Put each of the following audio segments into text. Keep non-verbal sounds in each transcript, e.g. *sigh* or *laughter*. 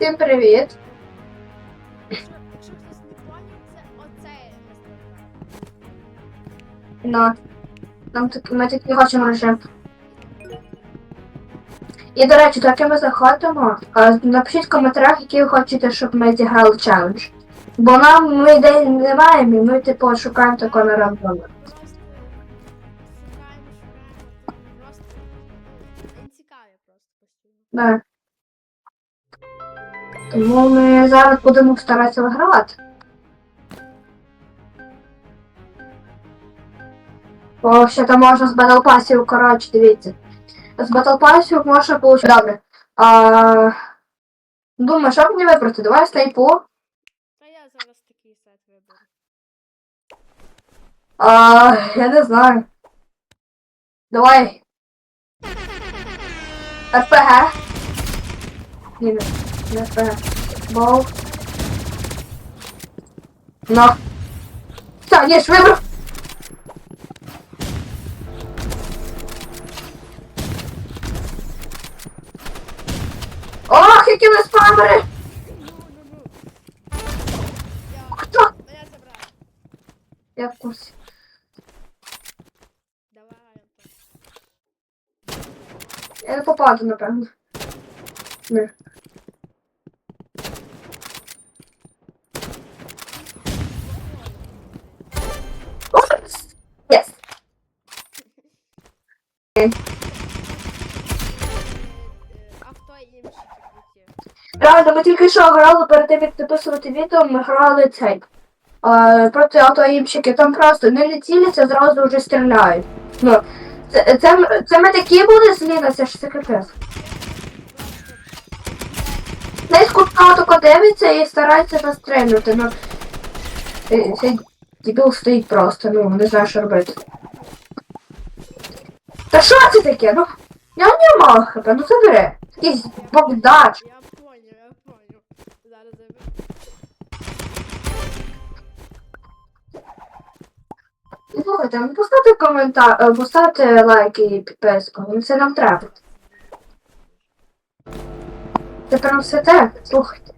Всім привіт! Якщо якщо хтось не поняв, це оце. Ну, нам так, ми таки хочемо режим. І, до речі, доки ми заходимо, е, напишіть в коментарях, які ви хочете, щоб ми зіграли челендж. Бо нам ми ідей не маємо, і ми типу шукаємо такого на рандомі. Просто шукаємо, шукаємо. Просто він цікавий просто постійно. Да. Тому ми зараз будемо старатися вигравати. О, ще там можна з Passів, коротше, дивіться. З Passів можна получити. Добре. А... Думаю, що мені вибрати? Давай снайпу. Та я зараз такий сайт виберу. А, я не знаю. Давай. РПГ. Ні, не, не РПГ. Боу. Ну. Все, ж вибрав. Ох, які ви спамери! Хто? Я в курсі. Я не попаду, напевно. Не. Е, е, Авто імші круті. Правда, ми тільки що грали перед тим, як записувати відео, ми грали цей. А, проти автоїмщики, там просто не не зразу вже стріляють. Ну, це, це, це ми такі були злі, на це ж це капець. Десь кутка тако дивиться і старається настрілювати, ну. Цей цей дебіл стоїть просто, ну, не знаю, що робити. Що це таке? Ну, я не мав хп, ну забери. Якийсь богдач. Я понял, я понял. Зараз заберу. Слухайте, ну поставте коментар, е, поставте лайк і підписку. Ну, Це нам треба. Це прям все те, слухайте.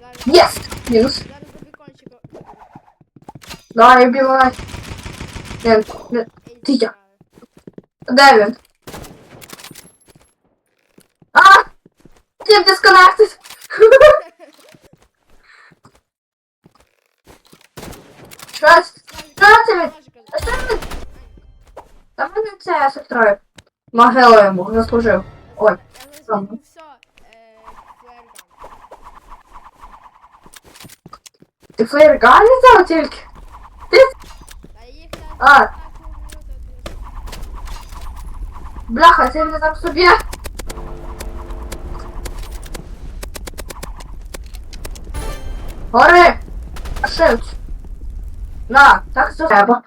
Зараз, Єс! Мінус. зараз. Давай, убивай. Не, не, Ей, Ти я. він? А! Тім disconnected! Щось? Що це? А що він? Та мене це сестрою. Могила йому, заслужив. Ой. Я флеерган. Ти флеєрган взяв? Та їх там А. так уб'ють, а ти- Бляха, це він так собі. Гори! Шивч. На, так все треба.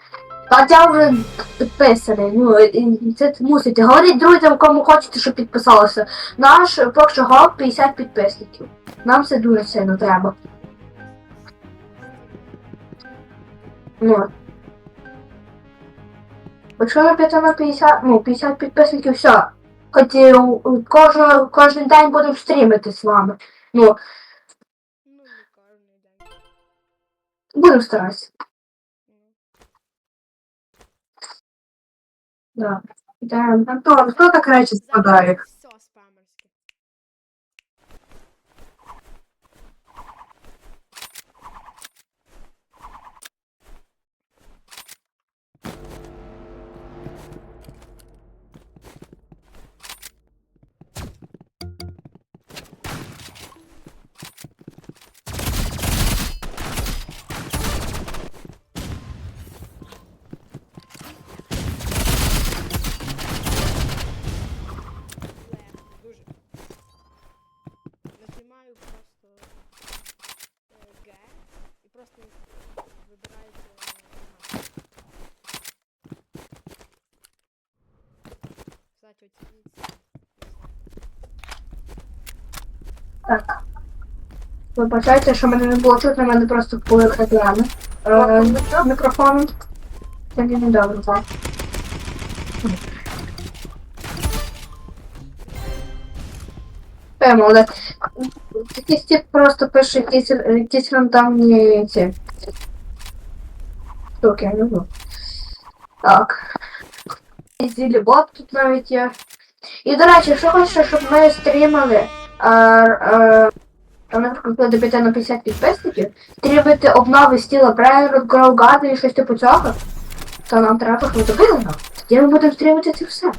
Стаття вже підписаний. Ну, це мусите. Говоріть друзям, кому хочете, щоб підписалося. Наш поки що 50 підписників. Нам це дуже сильно треба. Ну. Якщо ми підемо на 50, ну, 50 підписників, все. Хоч кожен, кожен день будемо стрімити з вами. Ну, будемо старатися. Да. Ідемо. Антон, хто так речі складає? Вибачайте, що мене не було чути, на мене просто були екрани. Е, мікрофон. Це не добре, так. Пемо, але якийсь тип просто пише якісь, якісь рандомні ці штуки, я не знаю. Так. І Зілі Боб тут навіть є. І, до речі, що хочете, щоб ми стрімали? А, е, а... Е, а, наприклад, до 5 на 50 підписників, требуєте обнови стіла Брайер, Гроугаду і щось типу цього, то нам треба хвилину. Тоді ми будемо стрімити це все.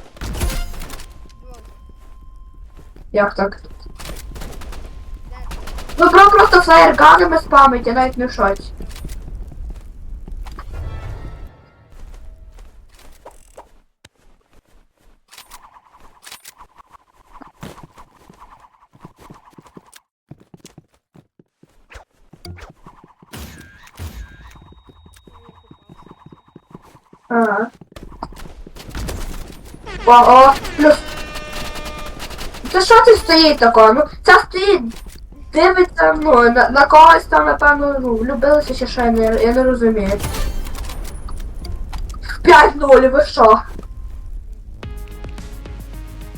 Як так? Ми просто флаєрганами спамить, я навіть не в. Ага. О, о, плюс. Це що це стоїть таке? Ну, це стоїть, дивиться, ну, на, на когось там, напевно, ну, влюбилися чи що, я не, я не розумію. 5-0, ви що?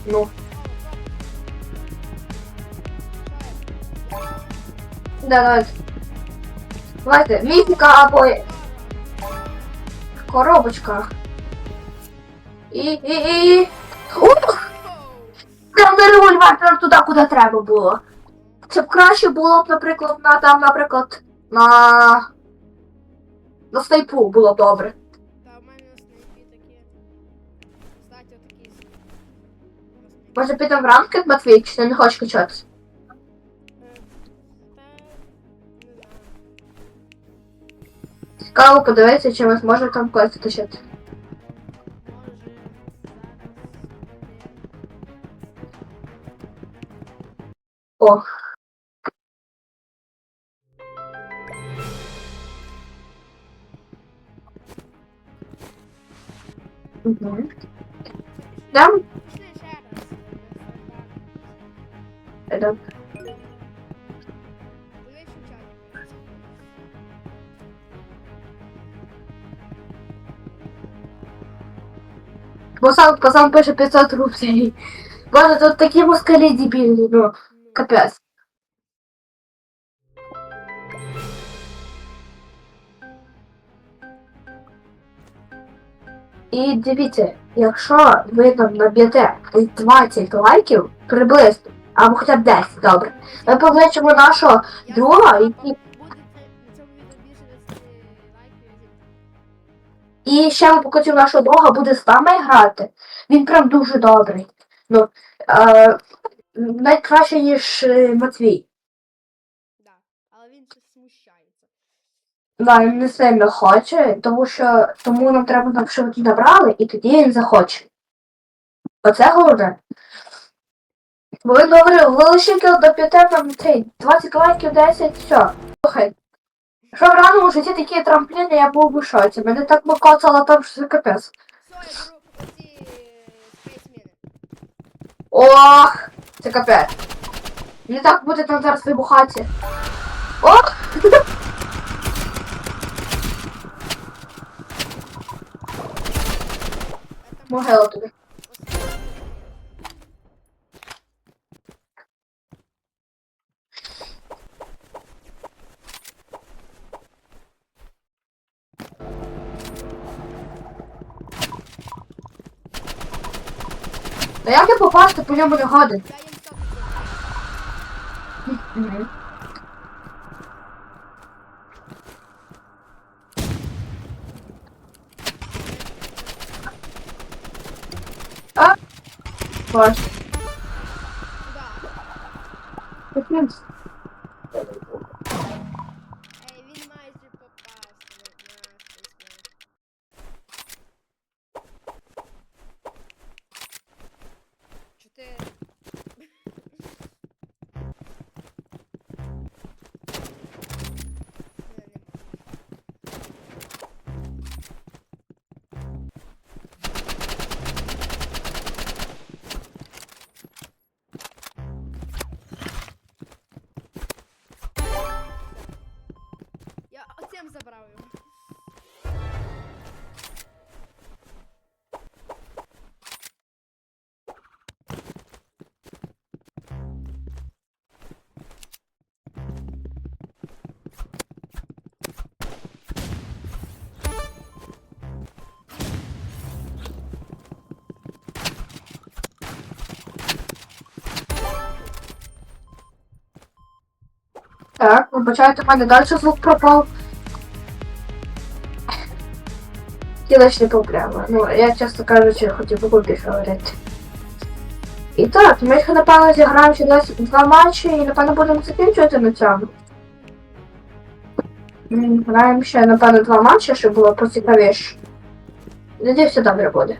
Ну, да, давайте. Давайте, міфіка або коробочка. І, і, і, і. Ух! На револьвер прям туди, куди треба було. Це б краще було б, наприклад, на там, наприклад, на. На снайпу було б добре. Та в мене на снайпі такі. Кстати, снайпі. Може підемо в ранкет, Матвій, чи ти не хочеш качатися? Цікаво подивитися, чи ми зможемо там когось качати. Може зараз. О. Угу. Дам? Пішли Пацан, пацан пише 500 рублей. Боже, тут такі москалі дебільні, ну, капець. І дивіться, якщо ви там наб'єте 20 лайків приблизно, або хоча б 10, добре. Ми покличемо нашого друга, який І ще ми покажемо нашого друга буде з нами грати. Він прям дуже добрий. Ну, е, навіть краще, ніж е, Матвій. Да. Але він ще смущається. Да, він не сильно хоче, тому що тому нам треба щоб ті набрали, і тоді він захоче. Оце головне. Бо він говорив, ви лише до 5 там цей, 20 лайків, 10, все. Слухай. Якщо в раному житті такі трампліни, я був би шоці. Мене так макоцало там, що це капець. Ох, це капець. Не так буде там зараз вибухати. Ох! Могила тобі. Як я попасти по ньому не. Угу. А? Боже. Куда? Так, вибачайте, в мене далі звук пропав. Тілочні проблеми. Ну, я, чесно кажучи, хотів би більше говорити. І так, ми їх, напевно, зіграємо ще десь два матчі і, напевно, будемо закінчувати на цьому. Граємо ще, напевно, два матчі, щоб було поцікавіше. Все добре буде.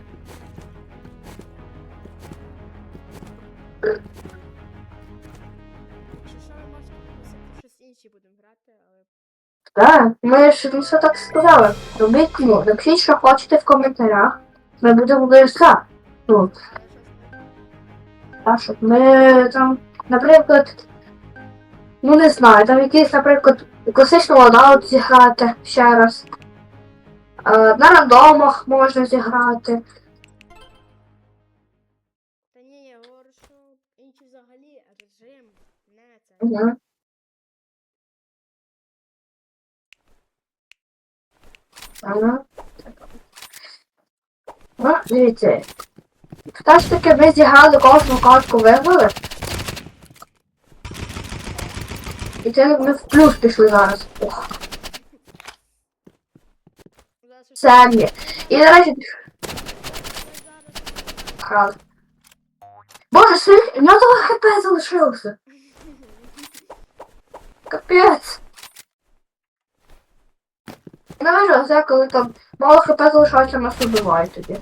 Так, ми ж ну, все так сказали. Робіть, ну, напишіть, що хочете в коментарях. Ми будемо лише. Ну, а щоб ми там, наприклад, ну не знаю, там якийсь, наприклад, класичний лодаут зіграти ще раз. Е, на рандомах можна зіграти. Та ні, я говорю, що інші взагалі режим, не це. Угу. Ага. Ну, дивіться. Все ж таки ми зіграли кожну картку вибили. І це ми в плюс пішли зараз. Ох, Сем'ї. І наразі Ми. Боже, скільки? У нього хп залишилося. Капець. Не вижу, це коли там мало хп залишається, нас убивають тоді.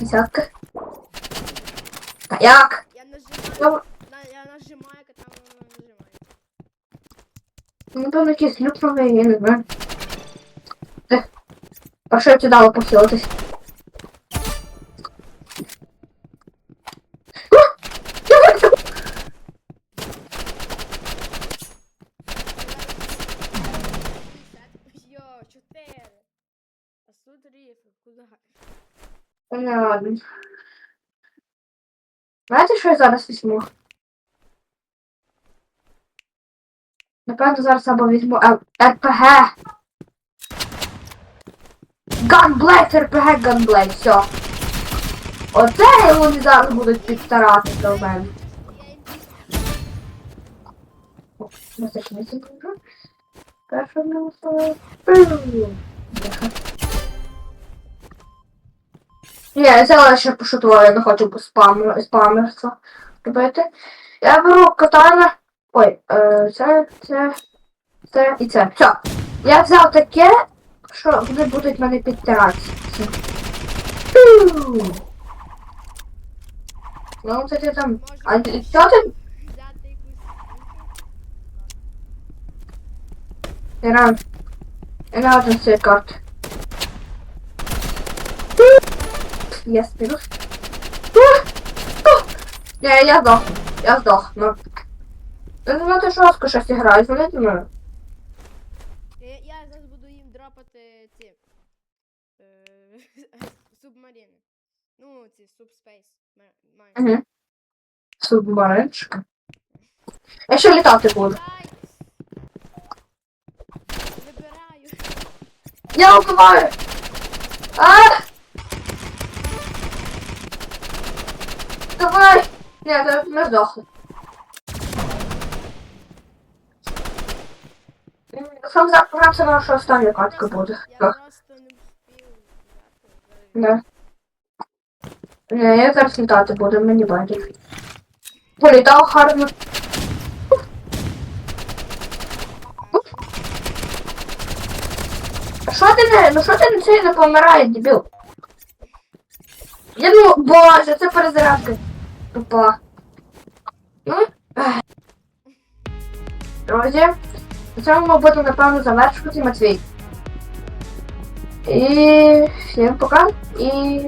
Десятка. Як? Я нажимаю, на, я нажимаю, а там воно нажимає. ну там якийсь люк новий, я не знаю. Ех, А що я тобі дала похилитись? Рифи, куди? Не ладно. Знаєте, що я зараз візьму? Напевно, зараз або візьму РПГ. Gunblade, РПГ, Gunblade, все. Оце вони зараз будуть підстаратися у мене. Я їм О, це ж не секунду. Перше не. Бляха. Ні, я це лише пошутувала, я не хочу спам, спамерство робити. Я беру катана. Ой, е, це, це, це і це. Все. Я взяв таке, що вони будуть мене підтиратися. Ну, це ти там. А що ти? Я рад. Я рад на цієї карти. Я спину. Ні, я здох. Я здох. Ну. Знати жорстко щось граю, знаєте мене? Я, я зараз буду їм драпати ці е, *laughs* субмарини. Ну, ці субспейс. Угу. Субмаринчика. Я ще літати буду. Вибираю. Я вбиваю! А! Давай! Ні, це ми здохли. Сам загрався на що остання катка буде. Я просто не встиг. Не. Не, я зараз літати буду, мені байдуже. Політав гарно. Що ти не, ну що ти не цей не помирає, дебіл? Я ну, боже, це перезарядка. Тупа. Ну. Друзі, на цьому ми будемо, напевно, завершувати Матвій. І всім пока. І